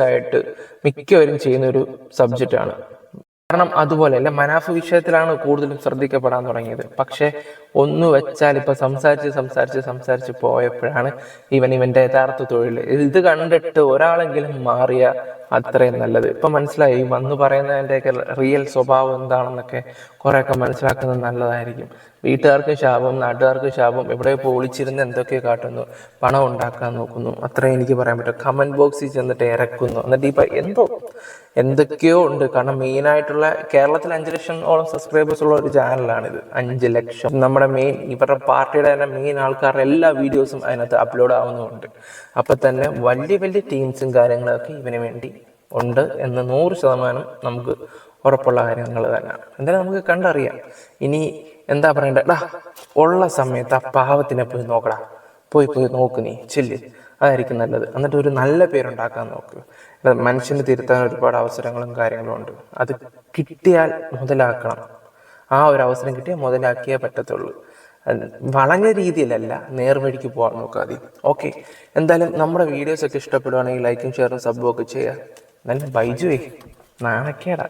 ആയിട്ട് മിക്കവരും ചെയ്യുന്ന ഒരു സബ്ജക്റ്റ് ആണ് കാരണം അതുപോലെ അല്ല മനാഫ് വിഷയത്തിലാണ് കൂടുതലും ശ്രദ്ധിക്കപ്പെടാൻ തുടങ്ങിയത്. പക്ഷെ ഒന്ന് വെച്ചാൽ ഇപ്പൊ സംസാരിച്ച് സംസാരിച്ച് സംസാരിച്ച് പോയപ്പോഴാണ് ഇവൻ ഇവന്റെ യഥാർത്ഥ തൊഴിൽ ഇത് കണ്ടിട്ട് ഒരാളെങ്കിലും മാറിയ അത്രയും നല്ലത്. ഇപ്പൊ മനസ്സിലായി. വന്ന് പറയുന്നതിന്റെയൊക്കെ റിയൽ സ്വഭാവം എന്താണെന്നൊക്കെ കുറെയൊക്കെ മനസ്സിലാക്കുന്നത് നല്ലതായിരിക്കും. വീട്ടുകാർക്ക് ശാപം നാട്ടുകാർക്ക് ശാപം എവിടെ പോയി ഒളിച്ചിരുന്ന് എന്തൊക്കെയോ കാട്ടുന്നു പണം ഉണ്ടാക്കാൻ നോക്കുന്നു. അത്രയും എനിക്ക് പറയാൻ പറ്റും. കമന്റ് ബോക്സിൽ ചെന്നിട്ട് ഇറക്കുന്നു എന്നിട്ട് ഇപ്പൊ എന്തോ എന്തൊക്കെയോ ഉണ്ട്. കാരണം മെയിൻ ആയിട്ടുള്ള കേരളത്തിൽ അഞ്ച് ലക്ഷത്തോളം സബ്സ്ക്രൈബേഴ്സ് ഉള്ള ഒരു ചാനലാണ് ഇത് അഞ്ച് ലക്ഷം. നമ്മുടെ മെയിൻ ഇവരുടെ പാർട്ടിയുടെ തന്നെ മെയിൻ ആൾക്കാരുടെ എല്ലാ വീഡിയോസും അതിനകത്ത് അപ്ലോഡ് ആവുന്നുമുണ്ട്. അപ്പൊ തന്നെ വലിയ വലിയ ടീംസും കാര്യങ്ങളൊക്കെ ഇവന് വേണ്ടി ഉണ്ട് എന്ന് നൂറ് ശതമാനം നമുക്ക് ഉറപ്പുള്ള കാര്യങ്ങൾ തന്നെയാണ്. എന്തായാലും നമുക്ക് കണ്ടറിയാം. ഇനി എന്താ പറയണ്ടേ ഡാ ഉള്ള സമയത്ത് ആ പാവത്തിനെ പോയി നോക്കടാ. പോയി പോയി നോക്ക് നീ ചെല്ല്. അതായിരിക്കും നല്ലത്. എന്നിട്ട് ഒരു നല്ല പേരുണ്ടാക്കാൻ നോക്ക്. മനുഷ്യന് തിരുത്താൻ ഒരുപാട് അവസരങ്ങളും കാര്യങ്ങളും ഉണ്ട്. അത് കിട്ടിയാൽ മുതലാക്കണം. ആ ഒരു അവസരം കിട്ടിയാൽ മുതലാക്കിയേ പറ്റത്തുള്ളൂ. വളഞ്ഞ രീതിയിലല്ല നേർവഴിക്ക് പോകാൻ നോക്കാതെ. ഓക്കെ. എന്തായാലും നമ്മുടെ വീഡിയോസ് ഒക്കെ ഇഷ്ടപ്പെടുവാണെങ്കിൽ ലൈക്കും ഷെയറും സബ്ബും ഒക്കെ ചെയ്യുക. നല്ല ബൈജുവേ നാണക്കേടാ.